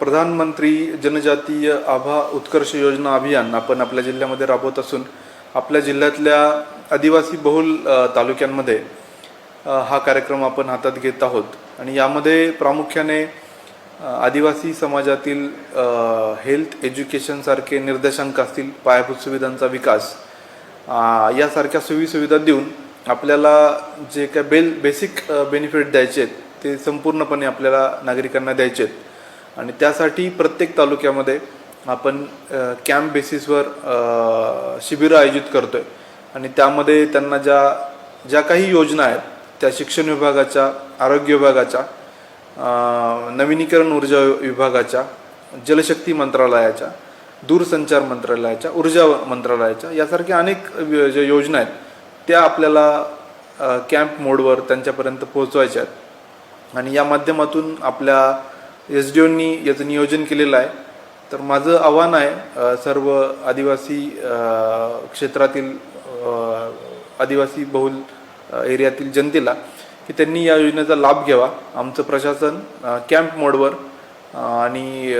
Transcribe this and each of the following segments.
प्रधानमंत्री जनजातीय आभा उत्कर्ष योजना अभियान आपण आपल्या जिल्ह्यामध्ये राबवत असून आपल्या जिल्ह्यातल्या आदिवासी बहुल तालुक्यांमध्ये हा कार्यक्रम आपण हातात घेत आहोत. आणि यामध्ये प्रामुख्याने आदिवासी समाजातील हेल्थ एज्युकेशनसारखे निर्देशांक असतील पायाभूत सुविधांचा विकास यासारख्या यासारख्या सोयीसुविधा देऊन आपल्याला जे काय बेल बेसिक बेनिफिट द्यायचे आहेत ते संपूर्णपणे आपल्याला नागरिकांना द्यायचे आहेत. आणि त्यासाठी प्रत्येक तालुक्यामध्ये आपण कॅम्प बेसिसवर शिबिरं आयोजित करतोय. आणि त्यामध्ये त्यांना ज्या ज्या काही योजना आहेत त्या शिक्षण विभागाच्या आरोग्य विभागाच्या नवीनीकरण ऊर्जा विभागाच्या जलशक्ती मंत्रालयाच्या दूरसंचार मंत्रालयाच्या ऊर्जा मंत्रालयाच्या यासारख्या अनेक ज्या योजना आहेत त्या आपल्याला कॅम्प मोडवर त्यांच्यापर्यंत पोहोचवायच्या आहेत. आणि या माध्यमातून आपल्या एस डी ओनी याचं नियोजन केलेलं आहे. तर माझं आव्हान आहे सर्व आदिवासी क्षेत्रातील आदिवासी बहुल एरियातील जनतेला की त्यांनी या योजनेचा लाभ घ्यावा. आमचं प्रशासन कॅम्प मोडवर आणि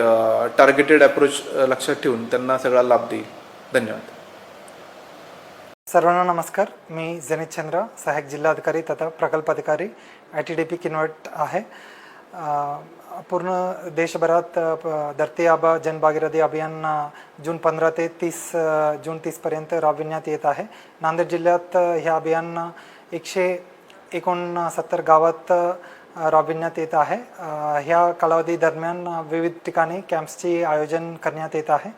टार्गेटेड अप्रोच लक्षात ठेवून त्यांना सगळा लाभ देईल. धन्यवाद. सर्वांना नमस्कार. मी जनित चंद्र सहाय्यक जिल्हाधिकारी तथा प्रकल्प अधिकारी I T D P Kinwat आहे. पूर्ण देशभरात प- धरती आबा जनभागीरथी अभियान जून पंधरा ते तीस जून तीसपर्यंत राबविण्यात येत आहे नांदेड जिल्ह्यात हे अभियान एकशे एकोणसत्तर गावात राबविण्यात येत आहे ह्या कालावधी दरम्यान विविध ठिकाणी कॅम्प्सचे आयोजन करण्यात येत आहे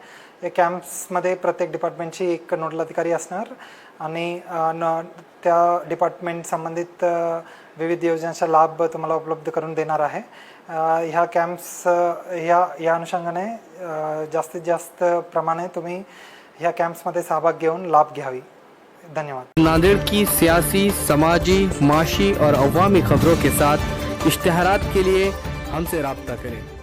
या कॅम्प्समध्ये प्रत्येक डिपार्टमेंटची एक नोडल अधिकारी असणार आणि न त्या डिपार्टमेंट संबंधित विविध योजनांचा लाभ तुम्हाला उपलब्ध करून देणार आहे. ह्या कॅम्प्स ह्या या अनुषंगाने जास्तीत जास्त प्रमाणे तुम्ही ह्या कॅम्प्समध्ये सहभाग घेऊन लाभ घ्यावी. धन्यवाद. नांदेड़ की सियासी समाजी माशी और अवामी खबरों के साथ इश्तहारात के लिए हमसे रबता करें।